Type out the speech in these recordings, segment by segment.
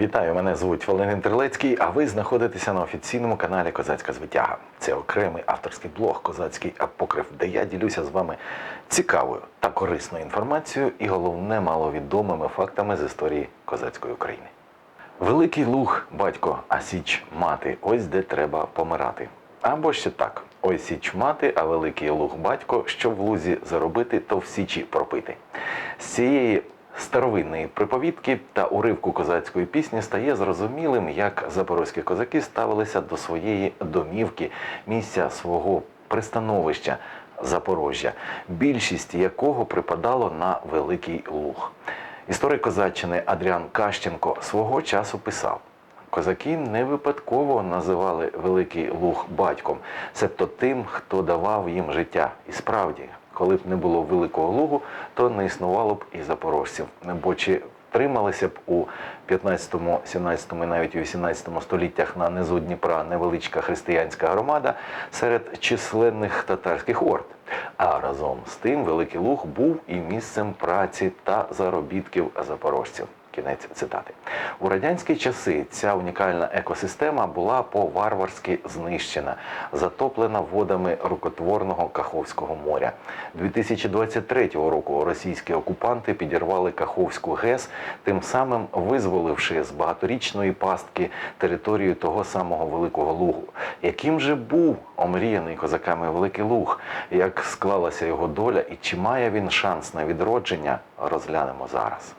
Вітаю, мене звуть Валентин Терлецький, а ви знаходитеся на офіційному каналі Козацька звитяга. Це окремий авторський блог Козацький апокриф, де я ділюся з вами цікавою та корисною інформацією і головне маловідомими фактами з історії козацької України. Великий луг батько, а січ мати. Ось де треба помирати. Або ще так: ось січ мати, а великий луг батько, щоб в лузі заробити, то в січі пропити. З цієї старовинної приповідки та уривку козацької пісні стає зрозумілим, як запорозькі козаки ставилися до своєї домівки, місця свого пристановища Запорожжя, більшість якого припадало на Великий Луг. Історик козаччини Адріан Кащенко свого часу писав. Козаки не випадково називали Великий Луг батьком, себто тим, хто давав їм життя. І справді, коли б не було Великого Лугу, то не існувало б і запорожців. Бо чи трималися б у 15, 17 і навіть у 18 століттях на низу Дніпра невеличка християнська громада серед численних татарських орд. А разом з тим Великий Луг був і місцем праці та заробітків запорожців. Кінець цитати. У радянські часи ця унікальна екосистема була по-варварськи знищена, затоплена водами рукотворного Каховського моря. 2023 року російські окупанти підірвали Каховську ГЕС, тим самим визволивши з багаторічної пастки територію того самого Великого Лугу. Яким же був омріяний козаками Великий Луг, як склалася його доля і чи має він шанс на відродження, розглянемо зараз.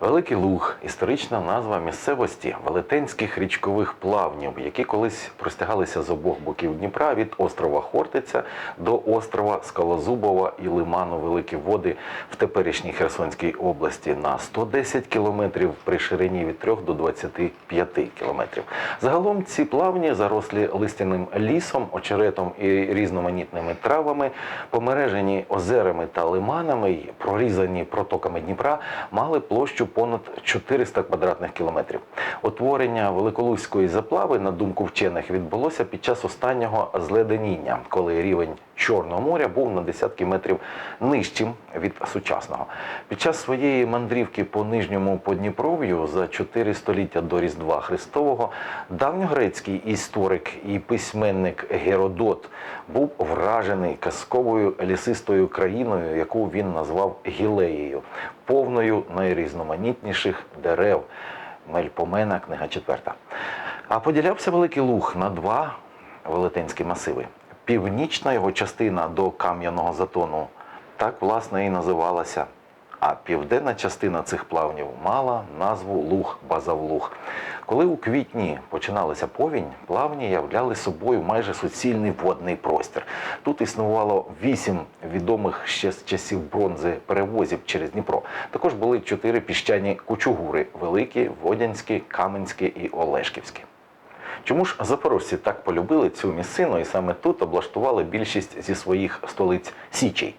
Великий Луг історична назва місцевості велетенських річкових плавнів, які колись простягалися з обох боків Дніпра від острова Хортиця до острова Скалозубова і лиману Великі Води в теперішній Херсонській області на 110 кілометрів при ширині від 3 до 25 кілометрів. Загалом ці плавні зарослі листяним лісом, очеретом і різноманітними травами, помережені озерами та лиманами, прорізані протоками Дніпра, мали площу понад 400 квадратних кілометрів. Утворення Великолуської заплави, на думку вчених, відбулося під час останнього зледеніння, коли рівень Чорного моря був на десятки метрів нижчим від сучасного. Під час своєї мандрівки по нижньому Подніпров'ю за чотири століття до Різдва Христового давньогрецький історик і письменник Геродот був вражений казковою лісистою країною, яку він назвав Гілеєю, повною найрізноманітніших дерев. Мельпомена, книга четверта. А поділявся Великий Луг на два велетенські масиви. Північна його частина до кам'яного затону так власне і називалася. А південна частина цих плавнів мала назву Луг Базавлуг. Коли у квітні починалася повінь, плавні являли собою майже суцільний водний простір. Тут існувало вісім відомих ще з часів бронзи перевозів через Дніпро. Також були чотири піщані кучугури: великі, водянські, каменські і олешківські. Чому ж запорожці так полюбили цю місцину і саме тут облаштували більшість зі своїх столиць Січей?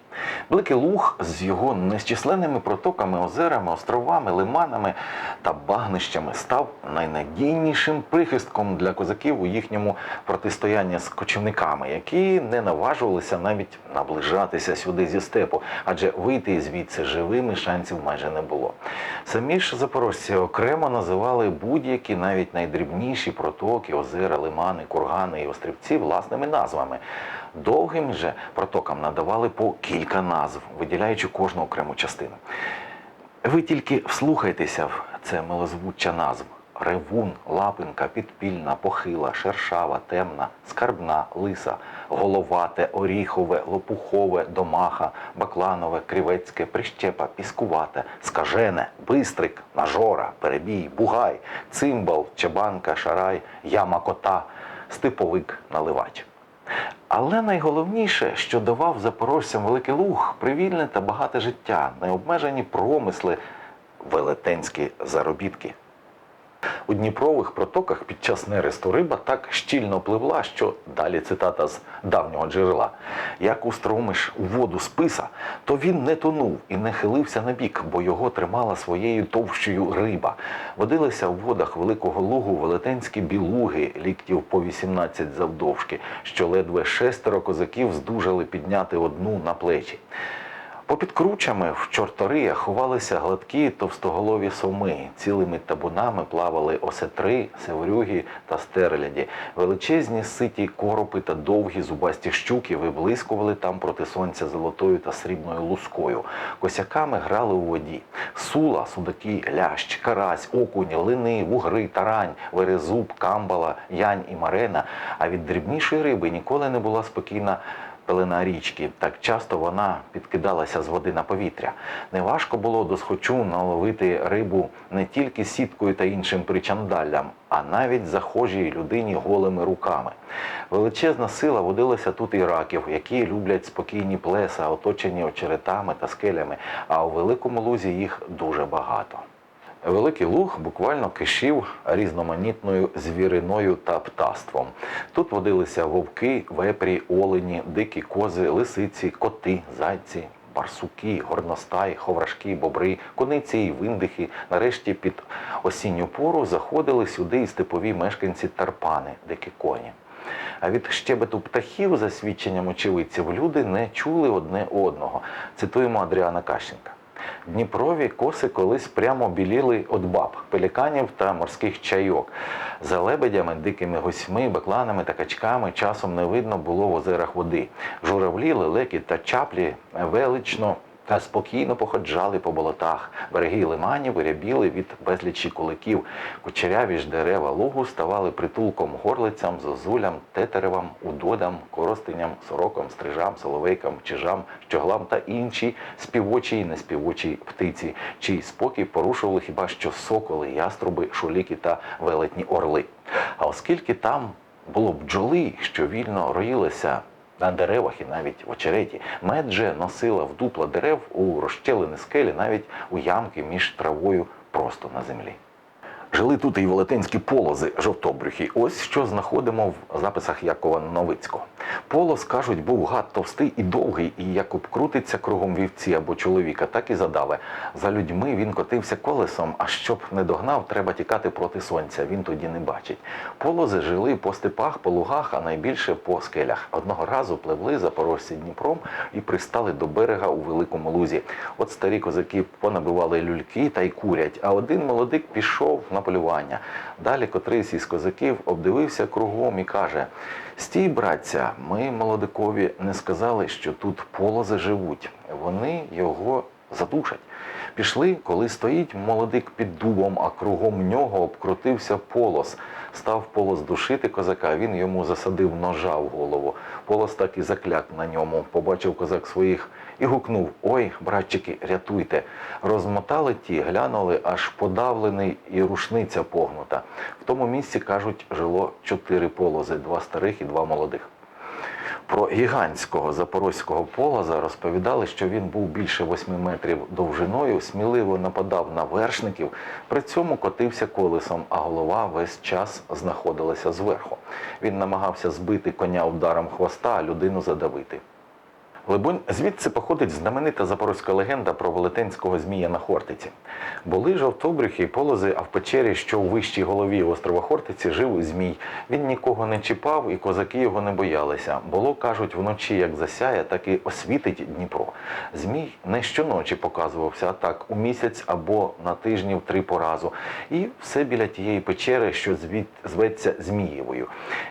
Великий Луг з його незчисленними протоками, озерами, островами, лиманами та багнищами став найнадійнішим прихистком для козаків у їхньому протистоянні з кочівниками, які не наважувалися навіть наближатися сюди зі степу, адже вийти звідси живими шансів майже не було. Самі ж запорожці окремо називали будь-які навіть найдрібніші протоки, озера, лимани, кургани і острівці власними назвами. Довгим же протокам надавали по кілька назв, виділяючи кожну окрему частину. Ви тільки вслухайтеся в це милозвуччя назв. Ревун, лапинка, підпільна, похила, шершава, темна, скарбна, лиса, головате, оріхове, лопухове, домаха, бакланове, крівецьке, прищепа, піскувате, скажене, бистрик, нажора, перебій, бугай, цимбал, чебанка, шарай, яма кота, степовик, наливач. Але найголовніше, що давав запорожцям Великий Луг, привільне та багате життя, необмежені промисли, велетенські заробітки. У Дніпрових протоках під час нересту риба так щільно пливла, що далі цитата з давнього джерела. Як устромиш у воду списа, то він не тонув і не хилився на бік, бо його тримала своєю товщою риба. Водилися в водах Великого Лугу велетенські білуги, ліктів по 18 завдовжки, що ледве шестеро козаків здужали підняти одну на плечі. Попід кручами в чорториях ховалися гладкі товстоголові соми. Цілими табунами плавали осетри, севрюги та стерляді. Величезні ситі коропи та довгі зубасті щуки виблискували там проти сонця золотою та срібною лускою. Косяками грали у воді. Сула, судаки, лящ, карась, окунь, лини, вугри, тарань, верезуб, камбала, янь і марена. А від дрібнішої риби ніколи не була спокійна пелена річки. Так часто вона підкидалася з води на повітря. Неважко було досхочу наловити рибу не тільки сіткою та іншим причандаллям, а навіть захожій людині голими руками. Величезна сила водилася тут і раків, які люблять спокійні плеса, оточені очеретами та скелями, а у великому лузі їх дуже багато. Великий луг буквально кишів різноманітною звіриною та птаством. Тут водилися вовки, вепрі, олені, дикі кози, лисиці, коти, зайці, барсуки, горностай, ховрашки, бобри, кониці і виндихи. Нарешті під осінню пору заходили сюди і степові мешканці Тарпани, дикі коні. А від щебету птахів, за свідченням очевидців, люди не чули одне одного. Цитуємо Адріана Кащенка. Дніпрові коси колись прямо біліли від баб, пеліканів та морських чайок. За лебедями, дикими гусьми, бакланами та качками часом не видно було в озерах води. Журавлі, лелеки та чаплі велично та спокійно походжали по болотах. Береги лиманів рябіли від безлічі куликів. Кучеряві ж дерева лугу ставали притулком горлицям, зозулям, тетеревам, удодам, коростеням, сорокам, стрижам, соловейкам, чижам, щоглам та іншій співочій і неспівочій птиці, чий спокій порушували хіба що соколи, яструби, шуліки та велетні орли. А оскільки там було бджоли, що вільно роїлися на деревах і навіть в очереті. Мед же носила в дупла дерев у розщелені скелі, навіть у ямки між травою просто на землі. Жили тут і велетенські полози жовтобрюхі. Ось що знаходимо в записах Якова Новицького. Полос, кажуть, був гад товстий і довгий, і як обкрутиться кругом вівці або чоловіка, так і задаве. За людьми він котився колесом, а щоб не догнав, треба тікати проти сонця. Він тоді не бачить. Полози жили по степах, по лугах, а найбільше по скелях. Одного разу пливли запорожці Дніпром і пристали до берега у великому лузі. От старі козаки понабивали люльки та й курять, а один молодик пішов на полювання. Далі котрийсь із козаків обдивився кругом і каже: Стій, братця, ми молодикові не сказали, що тут полози живуть. Вони його задушать. Пішли, коли стоїть молодик під дубом, а кругом нього обкрутився полос. Став полос душити козака, він йому засадив ножа в голову. Полос так і закляк на ньому. Побачив козак своїх і гукнув: Ой, братчики, рятуйте. Розмотали ті, глянули, аж подавлений і рушниця погнута. В тому місці, кажуть, жило чотири полози, два старих і два молодих. Про гігантського запорозького полоза розповідали, що він був більше 8 метрів довжиною, сміливо нападав на вершників, при цьому котився колесом, а голова весь час знаходилася зверху. Він намагався збити коня ударом хвоста, а людину задавити. Либонь, звідси походить знаменита запорозька легенда про велетенського змія на Хортиці. Були жовтобрюхи і полози, а в печері, що у вищій голові острова Хортиці, жив змій. Він нікого не чіпав, і козаки його не боялися. Було, кажуть, вночі як засяє, так і освітить Дніпро. Змій не щоночі показувався, а так у місяць або на тижнів три по разу. І все біля тієї печери, що звід зветься Змієвою.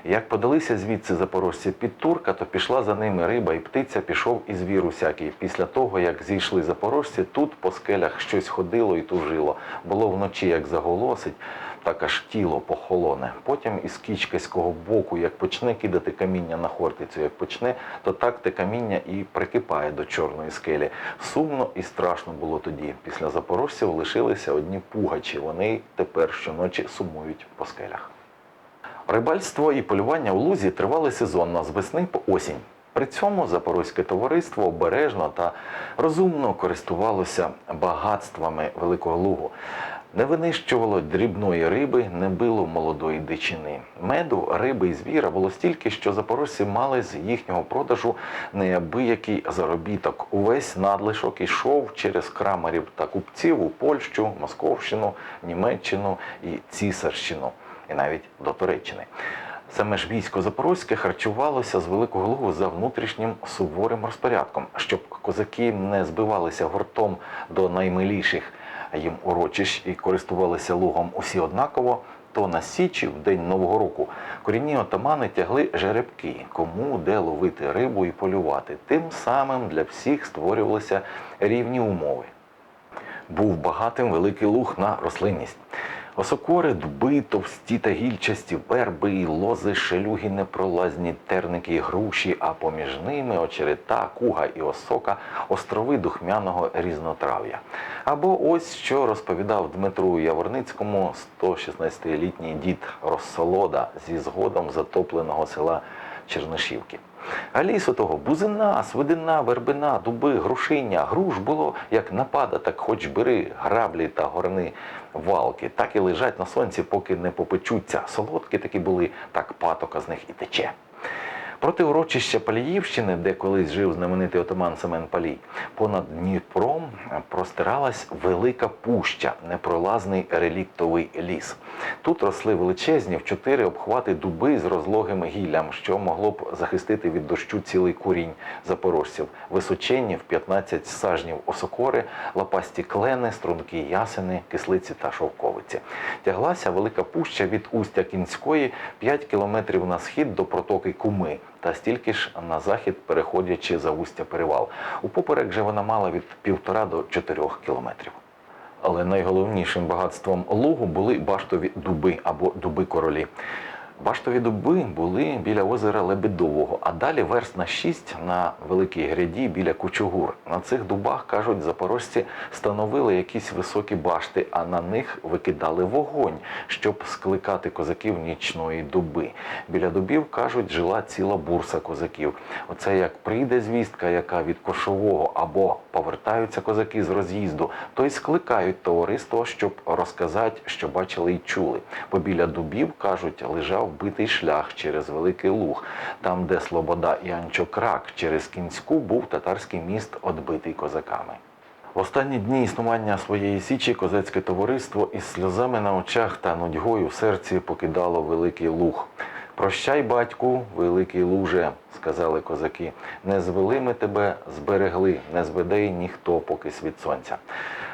Як подалися звідси запорожці під Турка, то пішла за ними риба і птиця, пішов і звір усякий. Після того, як зійшли запорожці, тут по скелях щось ходило і тужило. Було вночі, як заголосить, так аж тіло похолоне. Потім із кічкаського боку, як почне кидати каміння на хортицю, як почне, то так те каміння і прикипає до чорної скелі. Сумно і страшно було тоді. Після запорожців лишилися одні пугачі. Вони тепер щоночі сумують по скелях. Рибальство і полювання у лузі тривали сезонно з весни по осінь. При цьому запорозьке товариство обережно та розумно користувалося багатствами Великого Лугу. Не винищувало дрібної риби, не било молодої дичини. Меду, риби і звіра було стільки, що запорожці мали з їхнього продажу неабиякий заробіток. Увесь надлишок ішов через крамарів та купців у Польщу, Московщину, Німеччину і Цісарщину, і навіть до Туреччини. Саме ж військо Запорозьке харчувалося з Великого Лугу за внутрішнім суворим розпорядком. Щоб козаки не збивалися гуртом до наймиліших їм урочищ і користувалися лугом усі однаково, то на Січі в день Нового року корінні отамани тягли жеребки, кому де ловити рибу і полювати. Тим самим для всіх створювалися рівні умови. Був багатим великий луг на рослинність. Осокори, дуби, товсті та гільчасті, верби і лози, шелюги непролазні, терники і груші, а поміж ними очерета, куга і осока, острови духмяного різнотрав'я. Або ось що розповідав Дмитру Яворницькому 116-літній дід Розсолода зі згодом затопленого села Чернишівки. Лісу того бузина, свидина, вербина, дуби, грушиня, груш було як напада, так хоч бери граблі та горни валки, так і лежать на сонці, поки не попечуться. Солодкі такі були, так патока з них і тече. Проти урочища Паліївщини, де колись жив знаменитий отаман Семен Палій, понад Дніпром простиралась велика пуща, непролазний реліктовий ліс. Тут росли величезні в чотири обхвати дуби з розлогим гіллям, що могло б захистити від дощу цілий курінь запорожців, височенні в 15 сажнів осокори, лопасті клени, струнки ясени, кислиці та шовковиці. Тяглася велика пуща від устя Кінської 5 кілометрів на схід до протоки Куми та стільки ж на захід, переходячи за устя перевал. Упоперек же вона мала від півтора до чотирьох кілометрів. Але найголовнішим багатством лугу були баштові дуби або дуби королі. Баштові дуби були біля озера Лебедового, а далі верст на 6 на великій гряді біля Кучугур. На цих дубах, кажуть, запорожці становили якісь високі башти, а на них викидали вогонь, щоб скликати козаків нічної доби. Біля дубів, кажуть, жила ціла бурса козаків. Оце як прийде звістка, яка від кошового, або повертаються козаки з роз'їзду, то й скликають товариство, щоб розказати, що бачили і чули. Бо біля дубів, кажуть, лежав битий шлях через Великий Луг, там, де Слобода і Анчокрак через Кінську був татарський міст, отбитий козаками. В останні дні існування своєї січі козацьке товариство із сльозами на очах та нудьгою в серці покидало Великий Луг. Прощай, батьку, великий луже, сказали козаки. Не звели ми тебе, зберегли, не зведе й ніхто поки світ сонця.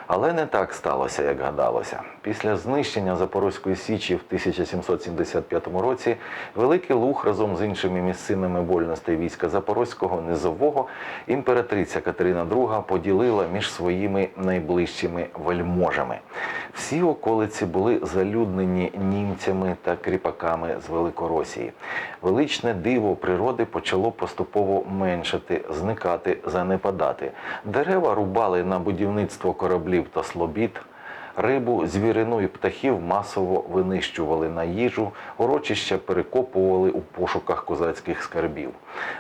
Але не так сталося, як гадалося. Після знищення Запорозької Січі в 1775 році Великий Луг разом з іншими місцинами вольностей війська Запорозького низового імператриця Катерина II поділила між своїми найближчими вельможами. Всі околиці були залюднені німцями та кріпаками з Великоросії. Величне диво природи почало поступово меншати, зникати, занепадати. Дерева рубали на будівництво кораблів та слобід. Рибу, звірину і птахів масово винищували на їжу, урочища перекопували у пошуках козацьких скарбів.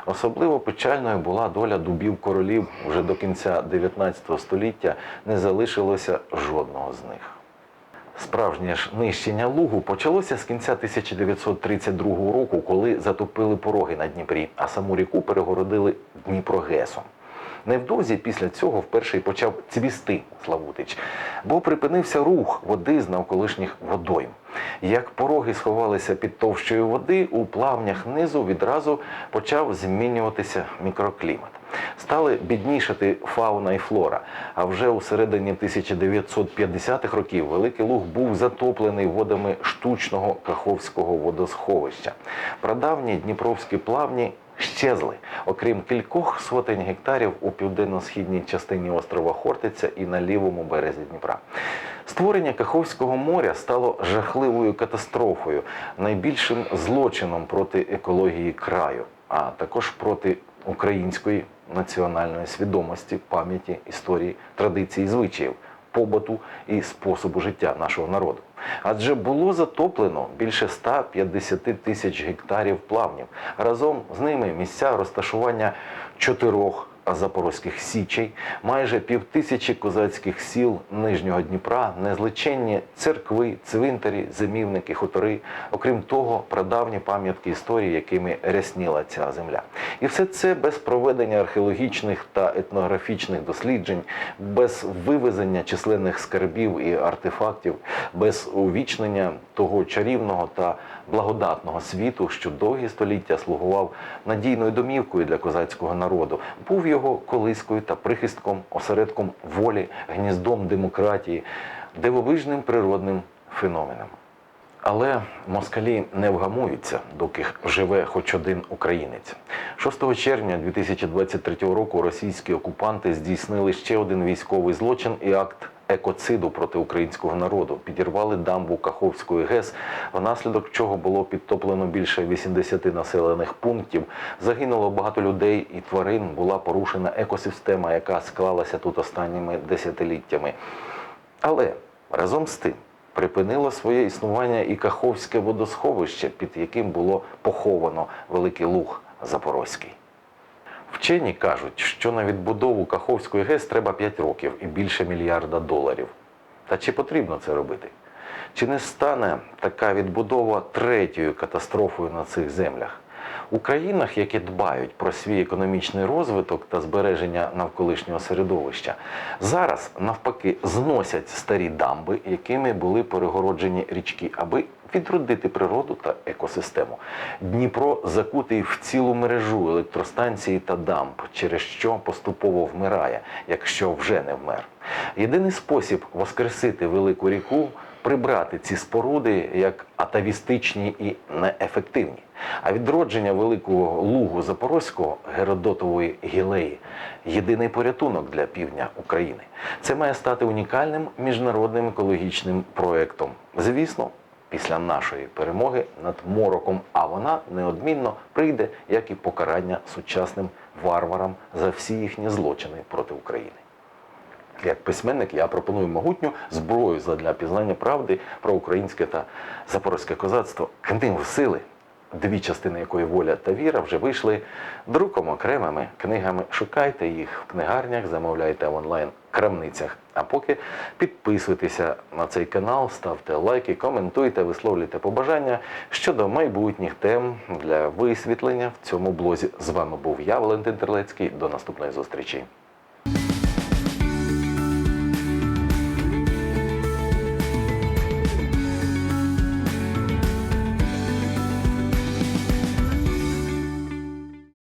Особливо печальною була доля дубів королів. Вже до кінця 19 століття не залишилося жодного з них. Справжнє ж нищення лугу почалося з кінця 1932 року, коли затопили пороги на Дніпрі, а саму ріку перегородили Дніпрогесом. Невдовзі після цього вперше й почав цвісти Славутич, бо припинився рух води з навколишніх водойм. Як пороги сховалися під товщою води, у плавнях низу відразу почав змінюватися мікроклімат. Стали біднішати фауна і флора. А вже у середині 1950-х років Великий Луг був затоплений водами штучного Каховського водосховища. Прадавні дніпровські плавні щезли, окрім кількох сотень гектарів у південно-східній частині острова Хортиця і на лівому березі Дніпра. Створення Каховського моря стало жахливою катастрофою, найбільшим злочином проти екології краю, а також проти української національної свідомості, пам'яті, історії, традицій, звичаїв, побуту і способу життя нашого народу. Адже було затоплено більше 150 тисяч гектарів плавнів. Разом з ними місця розташування чотирьох запорозьких січей, майже півтисячі козацьких сіл Нижнього Дніпра, незличенні церкви, цвинтарі, зимівники, хутори. Окрім того, прадавні пам'ятки історії, якими рясніла ця земля. І все це без проведення археологічних та етнографічних досліджень, без вивезення численних скарбів і артефактів, без увічнення того чарівного та благодатного світу, що довгі століття слугував надійною домівкою для козацького народу, був його його колискою та прихистком, осередком волі, гніздом демократії, дивовижним природним феноменом. Але москалі не вгамуються, доки живе хоч один українець. 6 червня 2023 року російські окупанти здійснили ще один військовий злочин і акт екоциду проти українського народу. Підірвали дамбу Каховської ГЕС, внаслідок чого було підтоплено більше 80 населених пунктів. Загинуло багато людей і тварин. Була порушена екосистема, яка склалася тут останніми десятиліттями. Але разом з тим припинило своє існування і Каховське водосховище, під яким було поховано Великий Луг Запорозький. Вчені кажуть, що на відбудову Каховської ГЕС треба 5 років і більше мільярда доларів. Та чи потрібно це робити? Чи не стане така відбудова третьою катастрофою на цих землях? У країнах, які дбають про свій економічний розвиток та збереження навколишнього середовища, зараз навпаки зносять старі дамби, якими були перегороджені річки, аби відродити природу та екосистему. Дніпро закутий в цілу мережу електростанцій та дамб, через що поступово вмирає, якщо вже не вмер. Єдиний спосіб воскресити велику ріку прибрати ці споруди як атавістичні і неефективні. А відродження великого лугу Запорозького Геродотової гілеї єдиний порятунок для півдня України. Це має стати унікальним міжнародним екологічним проєктом. Звісно, після нашої перемоги над мороком, а вона неодмінно прийде, як і покарання сучасним варварам за всі їхні злочини проти України. Як письменник я пропоную могутню зброю для пізнання правди про українське та запорозьке козацтво книгу сили, дві частини якої воля та віра вже вийшли друком окремими книгами. Шукайте їх в книгарнях, замовляйте онлайн крамницях. А поки підписуйтеся на цей канал, ставте лайки, коментуйте, висловлюйте побажання щодо майбутніх тем для висвітлення в цьому блозі. З вами був я, Валентин Терлецький. До наступної зустрічі.